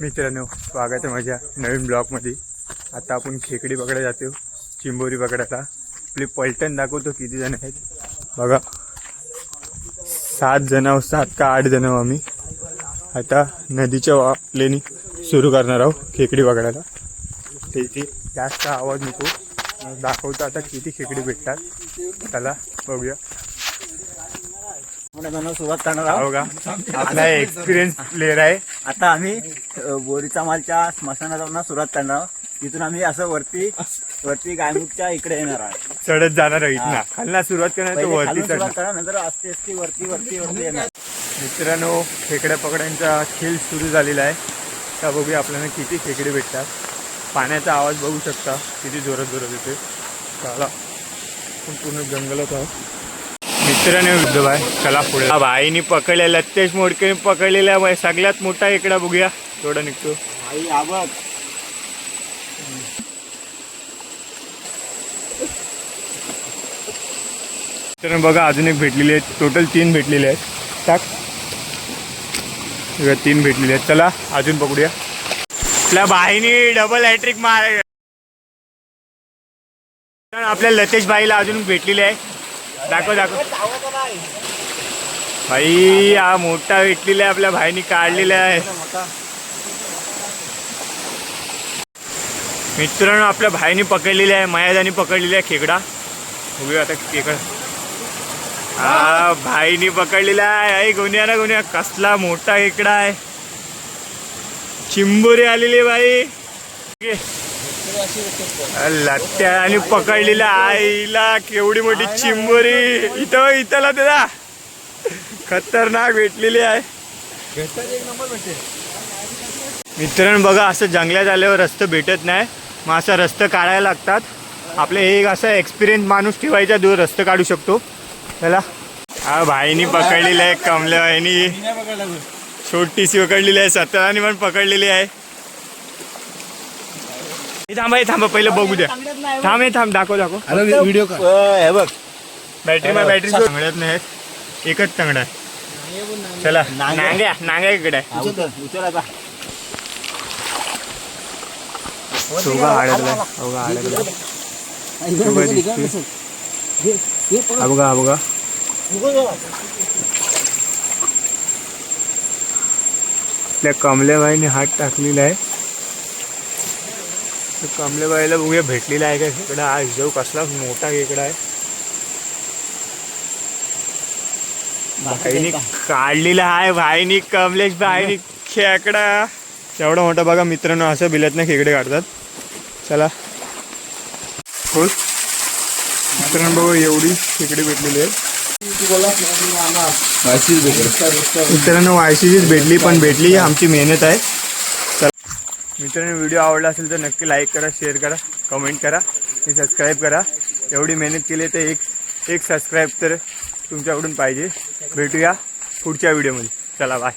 मित्रांनो स्वागत आहे माझ्या नवीन ब्लॉगमध्ये. आता आपण खेकडी पकडायला जातो चिंबोरी पकडायला. आपली पलटण दाखवतो किती जण आहेत. बघा सात जण आहोत, सात का आठ जण आहोत आम्ही. आता नदीच्या वापलेनी सुरू करणार आहोत खेकडी पकडायला. त्याची जास्त आवाज नको. दाखवतो आता किती खेकडी भेटतात. त्याला बघूया. आपण सुरुवात करणार आहोत. हो का? आपला एक्सपिरियन्स प्लेअर आहे. आता आम्ही बोरीचा मालच्या स्मशानाला सुरुवात करणार आहोत. तिथून आम्ही असं वरती वरती गायमुखच्या इकडे येणार आहोत. चढत जाणार आहे खालना सुरुवात करणार वरती सुरुवात नंतर असते असते वरती वरती वरती येणार. मित्रांनो खेकड्या पकड्यांचा खेळ सुरू झालेला आहे. त्या बघूया आपल्याला किती खेकडे भेटतात. पाण्याचा आवाज बघू शकता. किती जोरात जोरात येते चला. पूर्ण जंगलात आहोत. मित्रांनो युद्ध बाय चला पुढे. हा भाईनी पकडल्या लत्तेश मोडके पकडलेला आहे सगळ्यात मोठा खेकडा बघूया. थोडा निघतो. आई तर बघा अजून एक भेटलेली आहेत. टोटल तीन भेटलेले आहेत. टाक. बघा, तीन भेटलेले आहेत. चला अजून पकडूया आपल्या बाईनी डबल हॅट्रिक मार आपल्या लतेश भाईला अजून भेटलेले आहे. दाखव दाखव. भाई हा मोठा भेटलेला आहे आपल्या भाईनी काढलेला आहे. मित्रांनो आपल्या भाईनी पकडलेल्या आहे मयादानी पकडलेला आहे खेकडा. उभी आता खेकडा. हा भाईनी पकडलेला आहे. आई गुन्ह्या ना गुन्ह्या कसला मोठा खेकडा आहे. चिंबोरी आलेली आहे बाई घे. आणि पकडलेल्या आईला केवढी मोठी चिंबोरी. इथं इथला त्याला खतरनाक भेटलेली आहे. मित्रांनो बघा असं जंगलात आल्यावर रस्ते भेटत नाही. मग असं रस्ते काढायला लागतात. आपले एक असा एक्सपिरियन्स माणूस ठेवायचा दूर रस्ते काढू शकतो. त्याला हा भाईनी पकडलेलं आहे कमल्या भाईनी छोटीशी पकडलेली आहे सतरानी पण पकडलेली आहे. थांबा हे थांबा पहिलं बघू द्या. थांब हे थांब दाखव दाखव. व्हिडिओ हे बघ. बॅटरी मा बॅटरी तंगड्यात नाही एकच तंगडा चला. नांग्या. नांग्या इकडे. हा. हा बघा हा बघा आपल्या कमलेबाईने हात टाकलेला आहे. कमलेबाईला बघूया भेटलेला आहे का खेकडा हा जो कसला मोठा खेकडा आहे. भाईनी काढलेला आहे भाईनी कमलेश भाईनी खेकडा. एवढा मोठा बघा मित्रांनो असं बिलत नाही खेकडे काढतात. चला. खुश मित्रांनो बघा एवढी खेकडे भेटलेली आहे मित्रांनो वायसीचीच भेटली पण भेटली आमची मेहनत आहे. मित्रांनो व्हिडिओ आवडला असेल तर नक्की लाईक करा शेअर करा कमेंट करा आणि सबस्क्राईब करा. एवढी मेहनत केली तर एक एक सबस्क्राईब तर तुमच्याकडून पाहिजे. भेटूया पुढच्या व्हिडिओमध्ये चला बाय